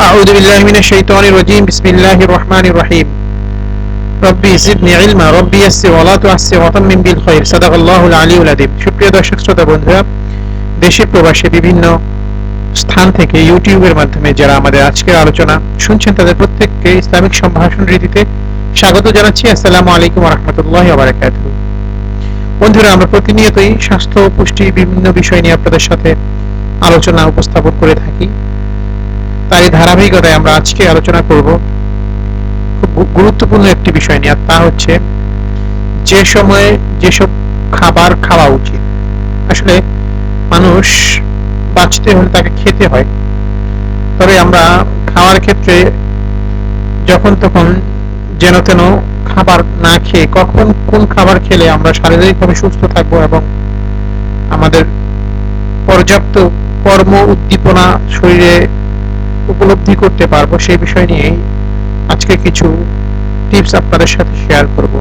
أعوذ بالله من الشيطان الرجيم بسم الله الرحمن الرحيم ربي زدني علما ربي يسر ولا تعسر وتمم بالخير صدق الله العلي العظيم সুপ্রিয় দর্শক শ্রোতা বন্ধুরা দেশে প্রবাসে বিভিন্ন স্থান থেকে ইউটিউবের মাধ্যমে যারা আমাদের আজকের আলোচনা শুনছেন তাদের প্রত্যেককে ইসলামিক সম্ভাষণ রীতিতে স্বাগত জানাচ্ছি আসসালামু আলাইকুম রহমতুল্লাহ বারাকাতুহু বন্ধুরা আমরা প্রতিনিয়তই স্বাস্থ্য ও পুষ্টি বিভিন্ন বিষয় নিয়ে আপনাদের সাথে আলোচনা উপস্থাপন করে থাকি তারই ধারাবাহিকতায় আমরা আজকে আলোচনা করব খুব গুরুত্বপূর্ণ একটি বিষয় নিয়ে তা হচ্ছে যে সময়ে যেসব খাবার খাওয়া উচিত। আসলে মানুষ বাঁচতে হলে তাকে খেতে হয়। তবে আমরা খাওয়ার ক্ষেত্রে যখন তখন যেন তেন খাবার না খেয়ে, কখন কোন খাবার খেলে আমরা শারীরিকভাবে সুস্থ থাকব এবং আমাদের পর্যাপ্ত কর্ম উদ্দীপনা শরীরে উপলব্ধি করতে পারব সেই বিষয় নিয়ে আজকে কিছু টিপস আপনাদের সাথে শেয়ার করব।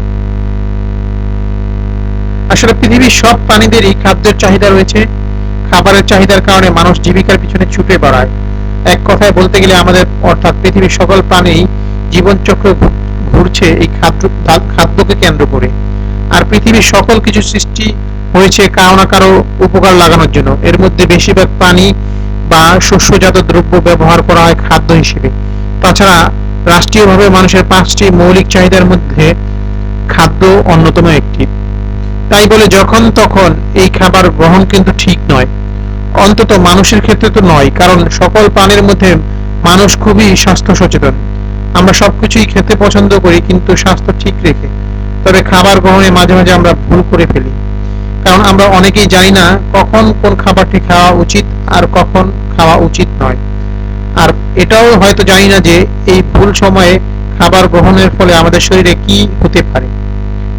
আসলে পৃথিবীর সব প্রাণীদেরই খাদ্যের চাহিদা রয়েছে। খাবারের চাহিদার কারণে মানুষ জীবিকার পিছনে ছুটে বেড়ায়। এক কথায় বলতে গেলে আমাদের, অর্থাৎ পৃথিবীর সকল প্রাণী জীবনচক্র ঘুরছে এই খাদ্য খাদ্যকে কেন্দ্র করে। আর পৃথিবীর সকল কিছু সৃষ্টি হয়েছে কারও না কারও উপকার লাগানোর জন্য। এর মধ্যে বেশিরভাগ পানি বা শস্যজাত দ্রব্য ব্যবহার করা হয় খাদ্য হিসেবে। তাছাড়া রাষ্ট্রীয়ভাবে মানুষের পাঁচটি মৌলিক চাহিদার মধ্যে খাদ্য অন্যতম একটি। তাই বলে যখন তখন এই খাবার গ্রহণ কিন্তু ঠিক নয়। অন্তত মানুষের ক্ষেত্রে তো নয়, কারণ সকল প্রাণীর মধ্যে মানুষ খুবই স্বাস্থ্য সচেতন। আমরা সবকিছুই খেতে পছন্দ করি, কিন্তু স্বাস্থ্য ঠিক রেখে। তবে খাবার গ্রহণে মাঝে মাঝে আমরা ভুল করে ফেলি। কারণ আমরা অনেকেই জানি না কখন কোন খাবারটি খাওয়া উচিত আর কখন খাওয়া উচিত নয়। আর এটাও হয়তো জানি না যে এই ভুল সময়ে খাবার গ্রহণের ফলে আমাদের শরীরে কি হতে পারে।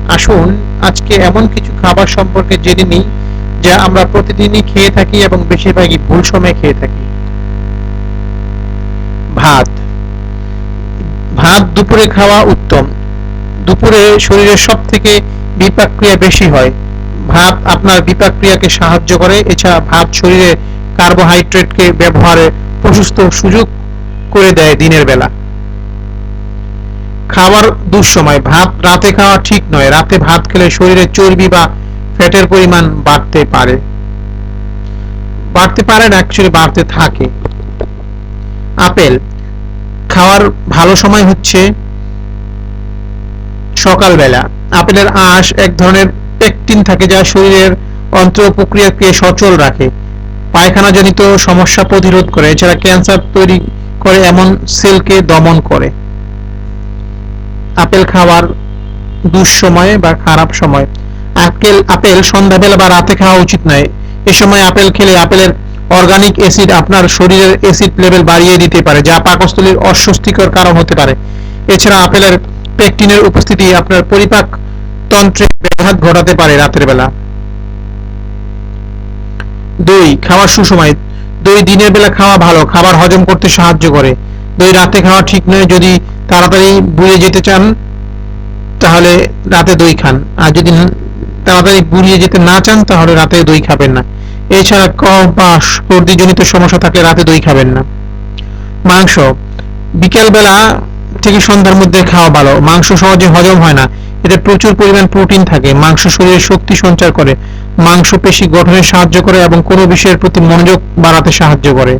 আসুন, আজকে এমন কিছু খাবার সম্পর্কে জেনে নিই, যা আমরা প্রতিদিনই খেয়ে থাকি এবং বেশিরভাগই ভুল সময়ে খেয়ে থাকি। ভাত। ভাত দুপুরে খাওয়া উত্তম। দুপুরে শরীরের সব থেকে বিপাক ক্রিয়া বেশি হয়। ভাত আপনার বিপাক ক্রিয়াকে সাহায্য করে, এছাড়া ভাত শরীরে কার্বোহাইড্রেটকে ব্যবহারে প্রশস্ত সুযোগ করে দেয় দিনের বেলা। খাবার দুঃসময়, ভাত রাতে খাওয়া ঠিক নয়। রাতে ভাত খেলে শরীরে চর্বি বা ফ্যাটের পরিমাণ বাড়তে পারে। বাড়তে পারে না অ্যাকচুয়ালি বাড়তে থাকে। আপেল, খাওয়ার ভালো সময় হচ্ছে সকালবেলা। আপেলের আঁশ এক ধরনের পেকটিন থাকে যা শরীরের অন্ত্র প্রক্রিয়াকে সচল রাখে। পায়খানাজনিত সমস্যা প্রতিরোধ করে, এছাড়া ক্যান্সার তৈরি করে, এমন সেলকে দমন করে। আপেল খাওয়ার দুঃসময়ে বা খারাপ সময়। আপেল আপেল সন্ধ্যাবেলা বা রাতে খাওয়া উচিত নয়। এ সময় আপেল খেলে আপেলের অর্গানিক অ্যাসিড আপনার শরীরের অ্যাসিড লেভেল বাড়িয়ে দিতে পারে, যা পাকস্থলীর অস্বস্তিকর কারণ হতে পারে। এছাড়া আপেলের পেকটিনের উপস্থিতি আপনার পরিপাক তন্ত্রে ব্যাঘাত ঘটাতে পারে রাতের বেলা। দই খাওয়ার সুসময়, দই দিনের বেলা খাওয়া ভালো, খাবার হজম করতে সাহায্য করে। দই রাতে খাওয়া ঠিক নয়, যদি তাড়াতাড়ি বুড়িয়ে যেতে চান, তাহলে রাতে দই খান। আর যদি তাড়াতাড়ি বুড়িয়ে যেতে না চান, তাহলে রাতে দই খাবেন না। এছাড়া কফ বা সর্দিজনিত সমস্যা থাকলে রাতে দই খাবেন না। মাংস বিকেল বেলা থেকে সন্ধ্যার মধ্যে খাওয়া ভালো। মাংস সহজে হজম হয় না। এতে প্রচুর পরিমাণ প্রোটিন থাকে। মাংস শরীরে শক্তি সঞ্চার করে। মাংস পেশি গঠনে সাহায্য করে এবং কোনো বিষয়ের প্রতি মনোযোগ বাড়াতে সাহায্য করে।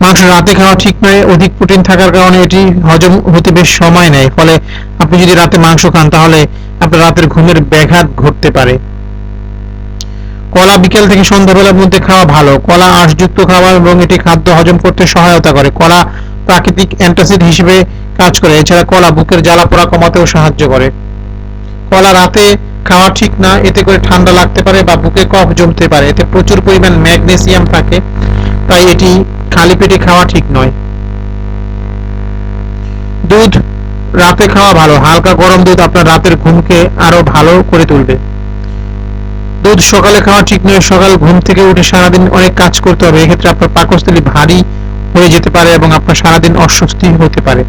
মাংস রাতে খাওয়া ঠিক নয়, অধিক প্রোটিন থাকার কারণে এটি হজম হতে বেশ সময় নেয়। ফলে আপনি যদি রাতে মাংস খান, তাহলে আপনার রাতের ঘুমের ব্যাঘাত ঘটতে পারে। কলা বিকেল থেকে সন্ধ্যাবেলার মধ্যে খাওয়া ভালো। কলা আঁশযুক্ত খাবার এবং এটি খাদ্য হজম করতে সহায়তা করে। কলা প্রাকৃতিক অ্যান্টাসিড হিসেবে কাজ করে। এছাড়া কলা বুকের জ্বালা পোড়া কমাতেও সাহায্য করে। কলা রাতে খাওয়া ঠিক না, এতে করে ঠান্ডা লাগতে পারে বা বুকে কফ জমতে পারে। এতে প্রচুর পরিমাণ ম্যাগনেসিয়াম থাকে, তাই এটি খালি পেটে খাওয়া ঠিক নয়। দুধ রাতে খাওয়া ভালো। হালকা গরম দুধ আপনার রাতের ঘুমকে আরও ভালো করে তুলবে। দুধ সকালে খাওয়া ঠিক নয়। সকাল ঘুম থেকে উঠে সারাদিন অনেক কাজ করতে হবে। এক্ষেত্রে আপনার পাকস্থলী ভারী হয়ে যেতে পারে এবং আপনার সারাদিন অস্বস্তি হতে পারে।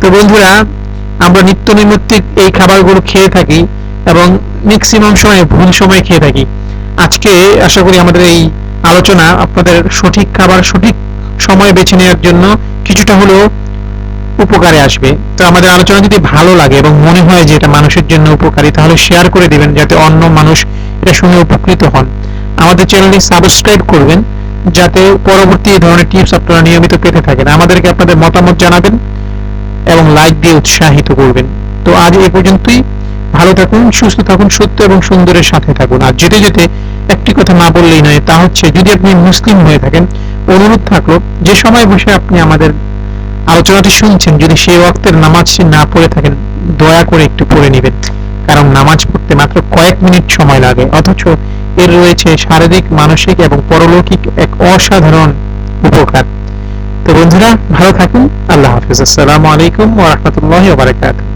তো বন্ধুরা, আমরা নিত্য নৈমিত্তিক এই খাবারগুলো খেয়ে থাকি এবং ম্যাক্সিমাম সময়, ভুল সময় খেয়ে থাকি। আজকে আশা করি আমাদের এই আলোচনা আপনাদের সঠিক খাবার, সঠিক সময় বেছে নেওয়ার জন্য কিছুটা হলেও উপকারে আসবে। তো আমাদের আলোচনা যদি ভালো লাগে এবং মনে হয় যে এটা মানুষের জন্য উপকারী, তাহলে শেয়ার করে দিবেন যাতে অন্য মানুষ এটা শুনে উপকৃত হন। আমাদের চ্যানেলটি সাবস্ক্রাইব করবেন। যাতে পরবর্তী ধরনের টিপস আপনারা নিয়মিত পেতে থাকেন। আমাদেরকে আপনাদের মতামত জানাবেন এবং লাইক দিয়ে উৎসাহিত করবেন। তো আজ এই পর্যন্তই। ভালো থাকুন, সুস্থ থাকুন, সত্য এবং সুন্দরের সাথে থাকুন। আর যেতে যেতে একটি কথা না বললেই নয়, তা হচ্ছে যদি আপনি মুসলিম হয়ে থাকেন, অনুরোধ থাকল যে সময় বসে আপনি আমাদের আলোচনাটি শুনছেন, যদি সেই ওয়াক্তের নামাজটি না পড়ে থাকেন, দয়া করে একটু পড়ে নেবেন। কারণ নামাজ পড়তে মাত্র কয়েক মিনিট সময় লাগে, অথচ এর রয়েছে শারীরিক, মানসিক এবং পরলৌকিক এক অসাধারণ উপকার। তো বন্ধুরা, ভালো থাকুন। আল্লাহ হাফিজ। আসসালামু আলাইকুম ওয়া রাহমাতুল্লাহি ওয়া বারাকাতুহু।